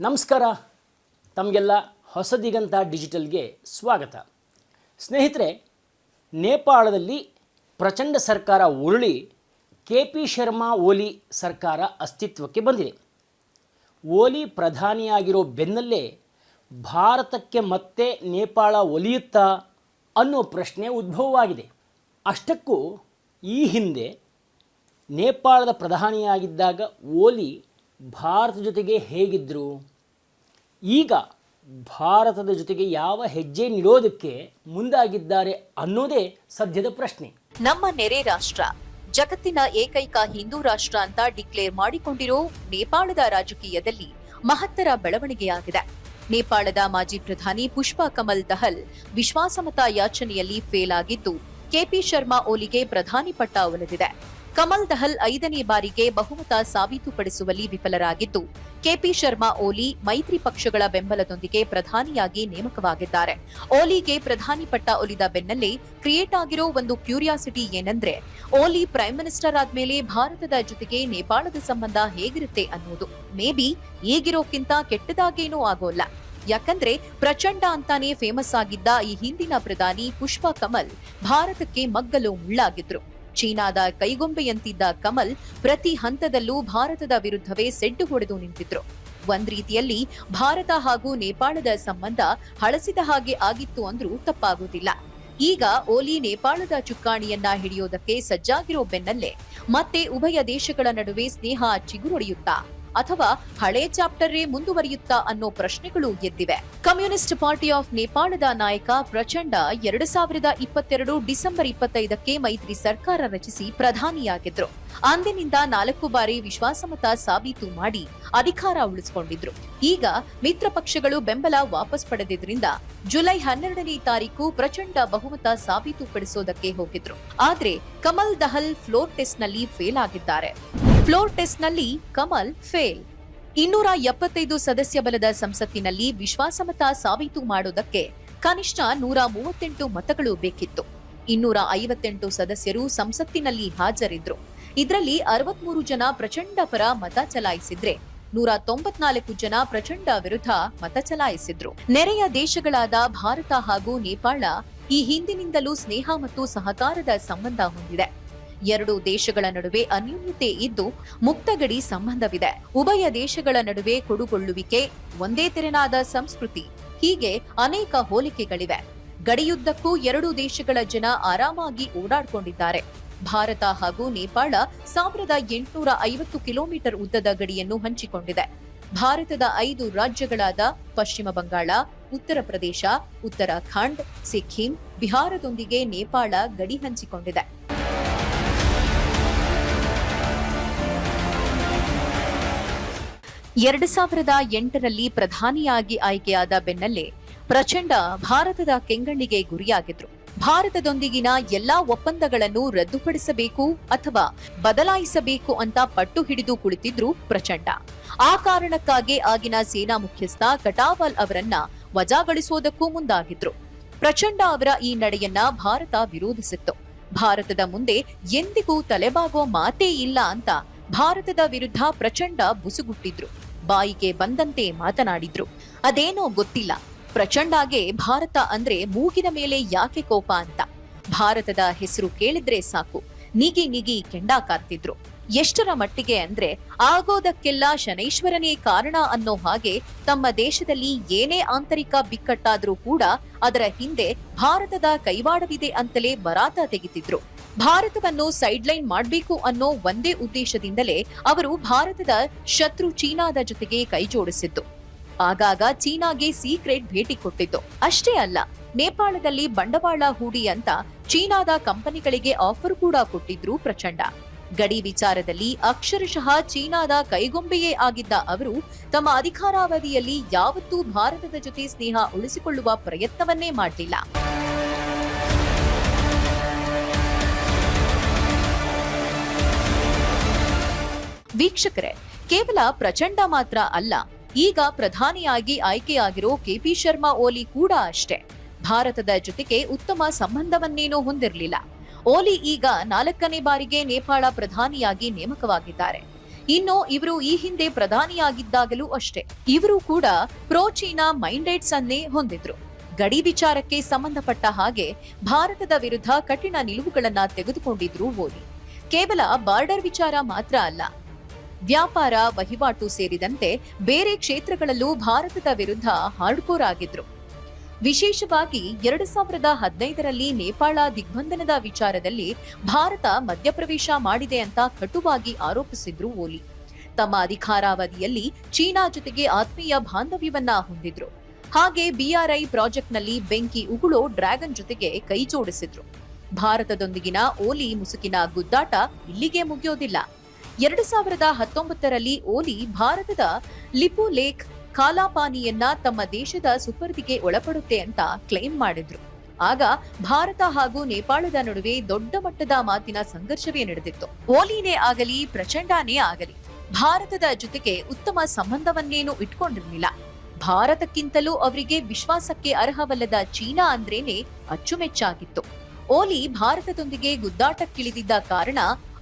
ನಮಸ್ಕಾರ. ತಮಗೆಲ್ಲ ಹೊಸದಿಗಂತ ಡಿಜಿಟಲ್ಗೆ ಸ್ವಾಗತ. ಸ್ನೇಹಿತರೆ, ನೇಪಾಳದಲ್ಲಿ ಪ್ರಚಂಡ ಸರ್ಕಾರ ಉರುಳಿ ಕೆ ಪಿ ಶರ್ಮಾ ಓಲಿ ಸರ್ಕಾರ ಅಸ್ತಿತ್ವಕ್ಕೆ ಬಂದಿದೆ. ಓಲಿ ಪ್ರಧಾನಿಯಾಗಿರೋ ಬೆನ್ನಲ್ಲೇ ಭಾರತಕ್ಕೆ ಮತ್ತೆ ನೇಪಾಳ ಒಲಿಯುತ್ತಾ ಅನ್ನೋ ಪ್ರಶ್ನೆ ಉದ್ಭವವಾಗಿದೆ. ಅಷ್ಟಕ್ಕೂ ಈ ಹಿಂದೆ ನೇಪಾಳದ ಪ್ರಧಾನಿಯಾಗಿದ್ದಾಗ ಓಲಿ ಭಾರತ ಜೊತೆಗೆ ಹೇಗಿದ್ದರು ಈಗ ಭಾರತದ ಜೊತೆಗೆ ಯಾವ ಹೆಜ್ಜೆ ನೀಡೋದಕ್ಕೆ ಮುಂದಾಗಿದ್ದಾರೆ ಅನ್ನೋದೇ ಸದ್ಯದ ಪ್ರಶ್ನೆ. ನಮ್ಮ ನೆರೆ ರಾಷ್ಟ್ರ, ಜಗತ್ತಿನ ಏಕೈಕ ಹಿಂದೂ ರಾಷ್ಟ್ರ ಅಂತ ಡಿಕ್ಲೇರ್ ಮಾಡಿಕೊಂಡಿರೋ ನೇಪಾಳದ ರಾಜಕೀಯದಲ್ಲಿ ಮಹತ್ತರ ಬೆಳವಣಿಗೆಯಾಗಿದೆ. ನೇಪಾಳದ ಮಾಜಿ ಪ್ರಧಾನಿ ಪುಷ್ಪಾ ಕಮಲ್ ದಹಲ್ ವಿಶ್ವಾಸಮತ ಯಾಚನೆಯಲ್ಲಿ ಫೇಲ್ ಆಗಿದ್ದು ಕೆಪಿ ಶರ್ಮಾ ಓಲಿಗೆ ಪ್ರಧಾನಿ ಪಟ್ಟ ಒಲಿದಿದೆ. ಕಮಲ್ ದಹಲ್ ಐದನೇ ಬಾರಿಗೆ ಬಹುಮತ ಸಾಬೀತುಪಡಿಸುವಲ್ಲಿ ವಿಫಲರಾಗಿದ್ದು, ಕೆಪಿ ಶರ್ಮಾ ಓಲಿ ಮೈತ್ರಿ ಪಕ್ಷಗಳ ಬೆಂಬಲದೊಂದಿಗೆ ಪ್ರಧಾನಿಯಾಗಿ ನೇಮಕವಾಗಿದ್ದಾರೆ. ಓಲಿಗೆ ಪ್ರಧಾನಿ ಪಟ್ಟ ಒಲಿದ ಬೆನ್ನಲ್ಲೇ ಕ್ರಿಯೇಟ್ ಆಗಿರೋ ಒಂದು ಕ್ಯೂರಿಯಾಸಿಟಿ ಏನಂದ್ರೆ, ಓಲಿ ಪ್ರೈಮ್ ಮಿನಿಸ್ಟರ್ ಆದ್ಮೇಲೆ ಭಾರತದ ಜೊತೆಗೆ ನೇಪಾಳದ ಸಂಬಂಧ ಹೇಗಿರುತ್ತೆ ಅನ್ನೋದು. ಮೇ ಬಿ ಈಗಿರೋಕ್ಕಿಂತ ಕೆಟ್ಟದಾಗೇನೂ ಆಗೋಲ್ಲ. ಯಾಕಂದ್ರೆ ಪ್ರಚಂಡ ಅಂತಾನೆ ಫೇಮಸ್ ಆಗಿದ್ದ ಈ ಹಿಂದಿನ ಪ್ರಧಾನಿ ಪುಷ್ಪಾ ಕಮಲ್ ಭಾರತಕ್ಕೆ ಮಗ್ಗಲು ಮುಳ್ಳಾಗಿದ್ರು. ಚೀನಾದ ಕೈಗೊಂಬೆಯಂತಿದ್ದ ಕಮಲ್ ಪ್ರತಿ ಹಂತದಲ್ಲೂ ಭಾರತದ ವಿರುದ್ಧವೇ ಸೆಡ್ಡು ಹೊಡೆದು ನಿಂತಿದ್ರು. ಒಂದ್ ರೀತಿಯಲ್ಲಿ ಭಾರತ ಹಾಗೂ ನೇಪಾಳದ ಸಂಬಂಧ ಹಳಸಿದ ಹಾಗೆ ಆಗಿತ್ತು ಅಂದ್ರೂ ತಪ್ಪಾಗುವುದಿಲ್ಲ. ಈಗ ಓಲಿ ನೇಪಾಳದ ಚುಕ್ಕಾಣಿಯನ್ನ ಹಿಡಿಯೋದಕ್ಕೆ ಸಜ್ಜಾಗಿರೋ ಬೆನ್ನಲ್ಲೇ ಮತ್ತೆ ಉಭಯ ದೇಶಗಳ ನಡುವೆ ಸ್ನೇಹ ಚಿಗುರೊಡೆಯುತ್ತಾ ಅಥವಾ ಹಳೆ ಚಾಪ್ಟರೇ ಮುಂದುವರಿಯುತ್ತಾ ಅನ್ನೋ ಪ್ರಶ್ನೆಗಳು ಎದ್ದಿವೆ. ಕಮ್ಯುನಿಸ್ಟ್ ಪಾರ್ಟಿ ಆಫ್ ನೇಪಾಳದ ನಾಯಕ ಪ್ರಚಂಡ ಎರಡು ಸಾವಿರದ ಇಪ್ಪತ್ತೆರಡು ಡಿಸೆಂಬರ್ ಇಪ್ಪತ್ತೈದಕ್ಕೆ ಮೈತ್ರಿ ಸರ್ಕಾರ ರಚಿಸಿ ಪ್ರಧಾನಿಯಾಗಿದ್ರು. ಅಂದಿನಿಂದ ನಾಲ್ಕು ಬಾರಿ ವಿಶ್ವಾಸಮತ ಸಾಬೀತು ಮಾಡಿ ಅಧಿಕಾರ ಉಳಿಸಿಕೊಂಡಿದ್ರು. ಈಗ ಮಿತ್ರ ಪಕ್ಷಗಳು ಬೆಂಬಲ ವಾಪಸ್ ಪಡೆದಿದ್ರಿಂದ ಜುಲೈ ಹನ್ನೆರಡನೇ ತಾರೀಕು ಪ್ರಚಂಡ ಬಹುಮತ ಸಾಬೀತುಪಡಿಸೋದಕ್ಕೆ ಹೋಗಿದ್ರು. ಆದ್ರೆ ಕಮಲ್ ದಹಲ್ ಫ್ಲೋರ್ ಟೆಸ್ಟ್ನಲ್ಲಿ ಫೇಲ್ ಆಗಿದ್ದಾರೆ. ಫ್ಲೋರ್ ಟೆಸ್ಟ್ನಲ್ಲಿ ಕಮಲ್ ಫೇಲ್. ಇನ್ನೂರ ಎಪ್ಪತ್ತೈದು ಸದಸ್ಯ ಬಲದ ಸಂಸತ್ತಿನಲ್ಲಿ ವಿಶ್ವಾಸಮತ ಸಾಬೀತು ಮಾಡೋದಕ್ಕೆ ಕನಿಷ್ಠ ನೂರ ಮೂವತ್ತೆಂಟು ಮತಗಳು ಬೇಕಿತ್ತು. ಇನ್ನೂರ ಐವತ್ತೆಂಟು ಸದಸ್ಯರು ಸಂಸತ್ತಿನಲ್ಲಿ ಹಾಜರಿದ್ರು. ಇದರಲ್ಲಿ ಅರವತ್ಮೂರು ಜನ ಪ್ರಚಂಡ ಪರ ಮತ ಚಲಾಯಿಸಿದ್ರೆ ನೂರ ತೊಂಬತ್ನಾಲ್ಕು ಜನ ಪ್ರಚಂಡ ವಿರುದ್ಧ ಮತ ಚಲಾಯಿಸಿದ್ರು. ನೆರೆಯ ದೇಶಗಳಾದ ಭಾರತ ಹಾಗೂ ನೇಪಾಳ ಈ ಹಿಂದಿನಿಂದಲೂ ಸ್ನೇಹ ಮತ್ತು ಸಹಕಾರದ ಸಂಬಂಧ ಹೊಂದಿದೆ. ಎರಡು ದೇಶಗಳ ನಡುವೆ ಅನ್ಯೂನ್ಯತೆ ಇದ್ದು ಮುಕ್ತ ಗಡಿ ಸಂಬಂಧವಿದೆ. ಉಭಯ ದೇಶಗಳ ನಡುವೆ ಕೊಡುಗೊಳ್ಳುವಿಕೆ, ಒಂದೇ ತೆರೆನಾದ ಸಂಸ್ಕೃತಿ, ಹೀಗೆ ಅನೇಕ ಹೋಲಿಕೆಗಳಿವೆ. ಗಡಿಯುದ್ದಕ್ಕೂ ಎರಡೂ ದೇಶಗಳ ಜನ ಆರಾಮಾಗಿ ಓಡಾಡಿಕೊಂಡಿದ್ದಾರೆ. ಭಾರತ ಹಾಗೂ ನೇಪಾಳ ಸಾವಿರದ ಎಂಟುನೂರ ಐವತ್ತು ಕಿಲೋಮೀಟರ್ ಉದ್ದದ ಗಡಿಯನ್ನು ಹಂಚಿಕೊಂಡಿದೆ. ಭಾರತದ ಐದು ರಾಜ್ಯಗಳಾದ ಪಶ್ಚಿಮ ಬಂಗಾಳ, ಉತ್ತರ ಪ್ರದೇಶ, ಉತ್ತರಾಖಂಡ್, ಸಿಕ್ಕಿಂ, ಬಿಹಾರದೊಂದಿಗೆ ನೇಪಾಳ ಗಡಿ ಹಂಚಿಕೊಂಡಿದೆ. ಎರಡು ಸಾವಿರದ ಎಂಟರಲ್ಲಿ ಪ್ರಧಾನಿಯಾಗಿ ಆಯ್ಕೆಯಾದ ಬೆನ್ನಲ್ಲೇ ಪ್ರಚಂಡ ಭಾರತದ ಕೆಂಗಣ್ಣಿಗೆ ಗುರಿಯಾಗಿದ್ರು. ಭಾರತದೊಂದಿಗಿನ ಎಲ್ಲಾ ಒಪ್ಪಂದಗಳನ್ನು ರದ್ದುಪಡಿಸಬೇಕು ಅಥವಾ ಬದಲಾಯಿಸಬೇಕು ಅಂತ ಪಟ್ಟು ಹಿಡಿದು ಕುಳಿತಿದ್ರು ಪ್ರಚಂಡ. ಆ ಕಾರಣಕ್ಕಾಗಿ ಆಗಿನ ಸೇನಾ ಮುಖ್ಯಸ್ಥ ಕಟಾವಾಲ್ ಅವರನ್ನ ವಜಾಗೊಳಿಸುವುದಕ್ಕೂ ಮುಂದಾಗಿದ್ರು. ಪ್ರಚಂಡ ಅವರ ಈ ನಡೆಯನ್ನ ಭಾರತ ವಿರೋಧಿಸಿತ್ತು. ಭಾರತದ ಮುಂದೆ ಎಂದಿಗೂ ತಲೆಬಾಗೋ ಮಾತೇ ಇಲ್ಲ ಅಂತ ಭಾರತದ ವಿರುದ್ಧ ಪ್ರಚಂಡ ಬುಸುಗುಟ್ಟಿದ್ರು. ಬಾಯಿಗೆ ಬಂದಂತೆ ಮಾತನಾಡಿದ್ರು. ಅದೇನೋ ಗೊತ್ತಿಲ್ಲ. ಪ್ರಚಂಡಾಗೆ ಭಾರತ ಅಂದ್ರೆ ಮೂಗಿನ ಮೇಲೆ ಯಾಕೆ ಕೋಪ ಅಂತ. ಭಾರತದ ಹೆಸರು ಕೇಳಿದ್ರೆ ಸಾಕು. ನಿಗಿ ನಿಗಿ ಕೆಂಡ ಕಾರ್ತಿದ್ರು. ಎಷ್ಟರ ಮಟ್ಟಿಗೆ ಅಂದ್ರೆ ಆಗೋದಕ್ಕೆಲ್ಲ ಶನೈಶ್ವರನೇ ಕಾರಣ ಅನ್ನೋ ಹಾಗೆ ತಮ್ಮ ದೇಶದಲ್ಲಿ ಏನೇ ಆಂತರಿಕ ಬಿಕ್ಕಟ್ಟಾದ್ರೂ ಕೂಡ ಅದರ ಹಿಂದೆ ಭಾರತದ ಕೈವಾಡವಿದೆ ಅಂತಲೇ ಬರಾತ ತೆಗಿತಿದ್ರು. ಭಾರತವನ್ನು ಸೈಡ್ಲೈನ್ ಮಾಡಬೇಕು ಅನ್ನೋ ಒಂದೇ ಉದ್ದೇಶದಿಂದಲೇ ಅವರು ಭಾರತದ ಶತ್ರು ಚೀನಾದ ಜೊತೆಗೆ ಕೈಜೋಡಿಸಿದ್ದು. ಆಗಾಗ ಚೀನಾಗೆ ಸೀಕ್ರೆಟ್ ಭೇಟಿ ಕೊಟ್ಟಿದ್ದು. ಅಷ್ಟೇ ಅಲ್ಲ, ನೇಪಾಳದಲ್ಲಿ ಬಂಡವಾಳ ಹೂಡಿ ಅಂತ ಚೀನಾದ ಕಂಪನಿಗಳಿಗೆ ಆಫರ್ ಕೂಡ ಕೊಟ್ಟಿದ್ರು ಪ್ರಚಂಡ. ಗಡಿ ವಿಚಾರದಲ್ಲಿ ಅಕ್ಷರಶಃ ಚೀನಾದ ಕೈಗೊಂಬೆಯೇ ಆಗಿದ್ದ ಅವರು ತಮ್ಮ ಅಧಿಕಾರಾವಧಿಯಲ್ಲಿ ಯಾವತ್ತೂ ಭಾರತದ ಜೊತೆ ಸ್ನೇಹ ಉಳಿಸಿಕೊಳ್ಳುವ ಪ್ರಯತ್ನವನ್ನೇ ಮಾಡಲಿಲ್ಲ. ವೀಕ್ಷಕರೇ, ಕೇವಲ ಪ್ರಚಂಡ ಮಾತ್ರ ಅಲ್ಲ, ಈಗ ಪ್ರಧಾನಿಯಾಗಿ ಆಯ್ಕೆಯಾಗಿರೋ ಕೆಪಿ ಶರ್ಮಾ ಓಲಿ ಕೂಡ ಅಷ್ಟೇ. ಭಾರತದ ಜೊತೆಗೆ ಉತ್ತಮ ಸಂಬಂಧವನ್ನೇನೂ ಹೊಂದಿರಲಿಲ್ಲ. ಓಲಿ ಈಗ ನಾಲ್ಕನೇ ಬಾರಿಗೆ ನೇಪಾಳ ಪ್ರಧಾನಿಯಾಗಿ ನೇಮಕವಾಗಿದ್ದಾರೆ. ಇನ್ನು ಇವರು ಈ ಹಿಂದೆ ಪ್ರಧಾನಿಯಾಗಿದ್ದಾಗಲೂ ಅಷ್ಟೇ. ಇವರು ಕೂಡ ಪ್ರೋ ಚೀನಾ ಮೈಂಡೇಟ್ಸ್ ಅನ್ನೇ ಹೊಂದಿದ್ರು. ಗಡಿ ವಿಚಾರಕ್ಕೆ ಸಂಬಂಧಪಟ್ಟ ಹಾಗೆ ಭಾರತದ ವಿರುದ್ಧ ಕಠಿಣ ನಿಲುವುಗಳನ್ನ ತೆಗೆದುಕೊಂಡಿದ್ರು ಓಲಿ. ಕೇವಲ ಬಾರ್ಡರ್ ವಿಚಾರ ಮಾತ್ರ ಅಲ್ಲ ವ್ಯಾಪಾರ, ವಹಿವಾಟು ಸೇರಿದಂತೆ ಬೇರೆ ಕ್ಷೇತ್ರಗಳಲ್ಲೂ ಭಾರತದ ವಿರುದ್ಧ ಹಾರ್ಡ್ಕೋರ್ ಆಗಿದ್ರು ವಿಶೇಷವಾಗಿ ಎರಡು ಸಾವಿರದ ಹದಿನೈದರಲ್ಲಿ ನೇಪಾಳ ದಿಗ್ಬಂಧನದ ವಿಚಾರದಲ್ಲಿ ಭಾರತ ಮಧ್ಯಪ್ರವೇಶ ಮಾಡಿದೆ ಅಂತ ಕಟುವಾಗಿ ಆರೋಪಿಸಿದ್ರು ಓಲಿ. ತಮ್ಮ ಅಧಿಕಾರಾವಧಿಯಲ್ಲಿ ಚೀನಾ ಜೊತೆಗೆ ಆತ್ಮೀಯ ಬಾಂಧವ್ಯವನ್ನ ಹೊಂದಿದ್ರು. ಹಾಗೆ ಬಿಆರ್ಐ ಪ್ರಾಜೆಕ್ಟ್ನಲ್ಲಿ ಬೆಂಕಿ ಉಗುಳೋ ಡ್ರ್ಯಾಗನ್ ಜೊತೆಗೆ ಕೈ ಜೋಡಿಸಿದ್ರು ಭಾರತದೊಂದಿಗಿನ ಓಲಿ ಮುಸುಕಿನ ಗುದ್ದಾಟ ಇಲ್ಲಿಗೆ ಮುಗಿಯೋದಿಲ್ಲ. ಎರಡು ಸಾವಿರದ ಹತ್ತೊಂಬತ್ತರಲ್ಲಿ ಓಲಿ ಭಾರತದ ಲಿಪು ಲೇಕ್ ಕಾಲಾಪಾನಿಯನ್ನ ತಮ್ಮ ದೇಶದ ಸುಪರ್ದಿಗೆ ಒಳಪಡುತ್ತೆ ಅಂತ ಕ್ಲೇಮ್ ಮಾಡಿದ್ರು. ಆಗ ಭಾರತ ಹಾಗೂ ನೇಪಾಳದ ನಡುವೆ ದೊಡ್ಡ ಮಟ್ಟದ ಮಾತಿನ ಸಂಘರ್ಷವೇ ನಡೆದಿತ್ತು. ಓಲಿನೇ ಆಗಲಿ, ಪ್ರಚಂಡನೇ ಆಗಲಿ, ಭಾರತದ ಜೊತೆಗೆ ಉತ್ತಮ ಸಂಬಂಧವನ್ನೇನು ಇಟ್ಕೊಂಡಿರ್ಲಿಲ್ಲ. ಭಾರತಕ್ಕಿಂತಲೂ ಅವರಿಗೆ ವಿಶ್ವಾಸಕ್ಕೆ ಅರ್ಹವಲ್ಲದ ಚೀನಾ ಅಂದ್ರೇನೆ ಅಚ್ಚುಮೆಚ್ಚಾಗಿತ್ತು. ಓಲಿ ಭಾರತದೊಂದಿಗೆ ಗುದ್ದಾಟಕ್ಕಿಳಿದಿದ್ದ ಕಾರಣ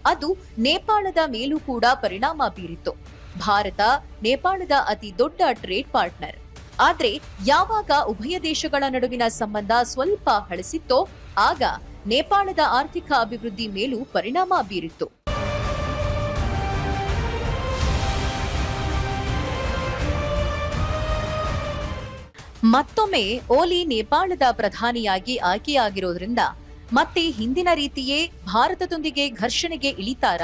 ಅದು ನೇಪಾಳದ ಮೇಲೂ ಕೂಡ ಪರಿಣಾಮ ಬೀರಿತ್ತು. ಭಾರತ ನೇಪಾಳದ ಅತಿ ದೊಡ್ಡ ಟ್ರೇಡ್ ಪಾರ್ಟ್ನರ್. ಆದ್ರೆ ಯಾವಾಗ ಉಭಯ ದೇಶಗಳ ನಡುವಿನ ಸಂಬಂಧ ಸ್ವಲ್ಪ ಹಳಸಿತ್ತೋ, ಆಗ ನೇಪಾಳದ ಆರ್ಥಿಕ ಅಭಿವೃದ್ಧಿ ಮೇಲೂ ಪರಿಣಾಮ ಬೀರಿತ್ತು. ಮತ್ತೊಮ್ಮೆ ಓಲಿ ನೇಪಾಳದ ಪ್ರಧಾನಿಯಾಗಿ ಆಯ್ಕೆಯಾಗಿರೋದ್ರಿಂದ ಮತ್ತೆ ಹಿಂದಿನ ರೀತಿಯೇ ಭಾರತದೊಂದಿಗೆ ಘರ್ಷಣೆಗೆ ಇಳಿತಾರ?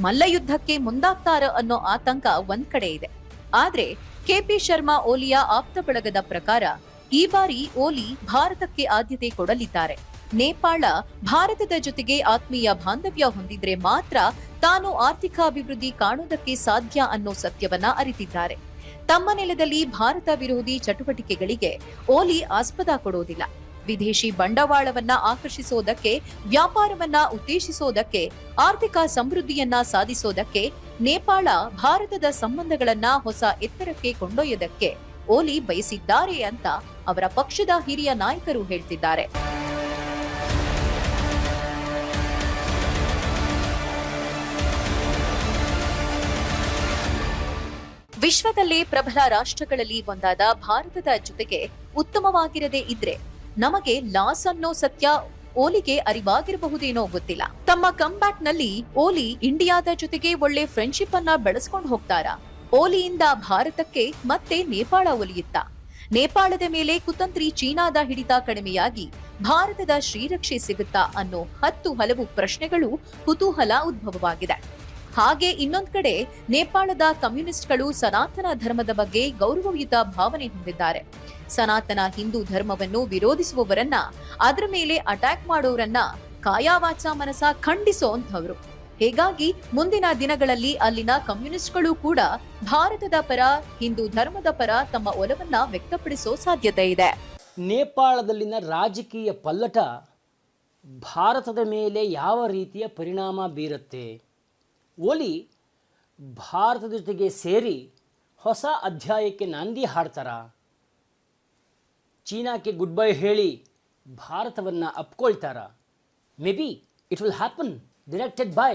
ಮಲ್ಲಯುದ್ಧಕ್ಕೆ ಮುಂದಾಗ್ತಾರ ಅನ್ನೋ ಆತಂಕ ಒಂದ್ ಕಡೆ ಇದೆ. ಆದ್ರೆ ಕೆಪಿ ಶರ್ಮಾ ಓಲಿಯ ಆಪ್ತ ಬಳಗದ ಪ್ರಕಾರ ಈ ಬಾರಿ ಓಲಿ ಭಾರತಕ್ಕೆ ಆದ್ಯತೆ ಕೊಡಲಿದ್ದಾರೆ. ನೇಪಾಳ ಭಾರತದ ಜೊತೆಗೆ ಆತ್ಮೀಯ ಬಾಂಧವ್ಯ ಹೊಂದಿದ್ರೆ ಮಾತ್ರ ತಾನು ಆರ್ಥಿಕ ಅಭಿವೃದ್ಧಿ ಕಾಣುವುದಕ್ಕೆ ಸಾಧ್ಯ ಅನ್ನೋ ಸತ್ಯವನ್ನ ಅರಿತಿದ್ದಾರೆ. ತಮ್ಮ ನೆಲದಲ್ಲಿ ಭಾರತ ವಿರೋಧಿ ಚಟುವಟಿಕೆಗಳಿಗೆ ಓಲಿ ಆಸ್ಪದ ಕೊಡೋದಿಲ್ಲ. ವಿದೇಶಿ ಬಂಡವಾಳವನ್ನ ಆಕರ್ಷಿಸೋದಕ್ಕೆ, ವ್ಯಾಪಾರವನ್ನ ಉತ್ತೇಜಿಸೋದಕ್ಕೆ ಆರ್ಥಿಕ ಸಮೃದ್ಧಿಯನ್ನ ಸಾಧಿಸೋದಕ್ಕೆ, ನೇಪಾಳ, ಭಾರತದ ಸಂಬಂಧಗಳನ್ನ ಹೊಸ ಎತ್ತರಕ್ಕೆ ಕೊಂಡೊಯ್ಯೋದಕ್ಕೆ ಓಲಿ ಬಯಸಿದ್ದಾರೆ ಅಂತ ಅವರ ಪಕ್ಷದ ಹಿರಿಯ ನಾಯಕರು ಹೇಳ್ತಿದ್ದಾರೆ. ವಿಶ್ವದಲ್ಲೇ ಪ್ರಬಲ ರಾಷ್ಟ್ರಗಳಲ್ಲಿ ಒಂದಾದ ಭಾರತದ ಜೊತೆಗೆ ಉತ್ತಮವಾಗಿರದೇ ಇದ್ರೆ ನಮಗೆ ಲಾಸ್ ಅನ್ನೋ ಸತ್ಯ ಓಲಿಗೆ ಅರಿವಾಗಿರಬಹುದೇನೋ ಗೊತ್ತಿಲ್ಲ. ತಮ್ಮ ಕಂಬ್ಯಾಕ್ನಲ್ಲಿ ಓಲಿ ಇಂಡಿಯಾದ ಜೊತೆಗೆ ಒಳ್ಳೆ ಫ್ರೆಂಡ್ಶಿಪ್ ಅನ್ನ ಬೆಳೆಸ್ಕೊಂಡು ಹೋಗ್ತಾರಾ? ಓಲಿಯಿಂದ ಭಾರತಕ್ಕೆ ಮತ್ತೆ ನೇಪಾಳ ಒಲಿಯುತ್ತಾ? ನೇಪಾಳದ ಮೇಲೆ ಕುತಂತ್ರಿ ಚೀನಾದ ಹಿಡಿತ ಕಡಿಮೆಯಾಗಿ ಭಾರತದ ಶ್ರೀರಕ್ಷೆ ಸಿಗುತ್ತಾ ಅನ್ನೋ ಹತ್ತು ಹಲವು ಪ್ರಶ್ನೆಗಳು ಕುತೂಹಲ ಉದ್ಭವವಾಗಿದೆ. ಹಾಗೆ ಇನ್ನೊಂದು ಕಡೆ ನೇಪಾಳದ ಕಮ್ಯುನಿಸ್ಟ್ಗಳು ಸನಾತನ ಧರ್ಮದ ಬಗ್ಗೆ ಗೌರವಯುತ ಭಾವನೆ ಹೊಂದಿದ್ದಾರೆ. ಸನಾತನ ಹಿಂದೂ ಧರ್ಮವನ್ನು ವಿರೋಧಿಸುವವರನ್ನ, ಅದರ ಮೇಲೆ ಅಟ್ಯಾಕ್ ಮಾಡೋರನ್ನ ಕಾಯಾವಾಚ ಮನಸ ಖಂಡಿಸೋಂಥವ್ರು ಹೀಗಾಗಿ ಮುಂದಿನ ದಿನಗಳಲ್ಲಿ ಅಲ್ಲಿನ ಕಮ್ಯುನಿಸ್ಟ್ಗಳು ಕೂಡ ಭಾರತದ ಪರ, ಹಿಂದೂ ಧರ್ಮದ ಪರ ತಮ್ಮ ಒಲವನ್ನ ವ್ಯಕ್ತಪಡಿಸೋ ಸಾಧ್ಯತೆ ಇದೆ. ನೇಪಾಳದಲ್ಲಿನ ರಾಜಕೀಯ ಪಲ್ಲಟ ಭಾರತದ ಮೇಲೆ ಯಾವ ರೀತಿಯ ಪರಿಣಾಮ ಬೀರುತ್ತೆ? ಓಲಿ ಭಾರತದ ಜೊತೆಗೆ ಸೇರಿ ಹೊಸ ಅಧ್ಯಾಯಕ್ಕೆ ನಾಂದಿ ಹಾಡ್ತಾರಾ? ಚೀನಾಕ್ಕೆ ಗುಡ್ ಬೈ ಹೇಳಿ ಭಾರತವನ್ನು ಅಪ್ಕೊಳ್ತಾರಾ? Maybe it will happen directed by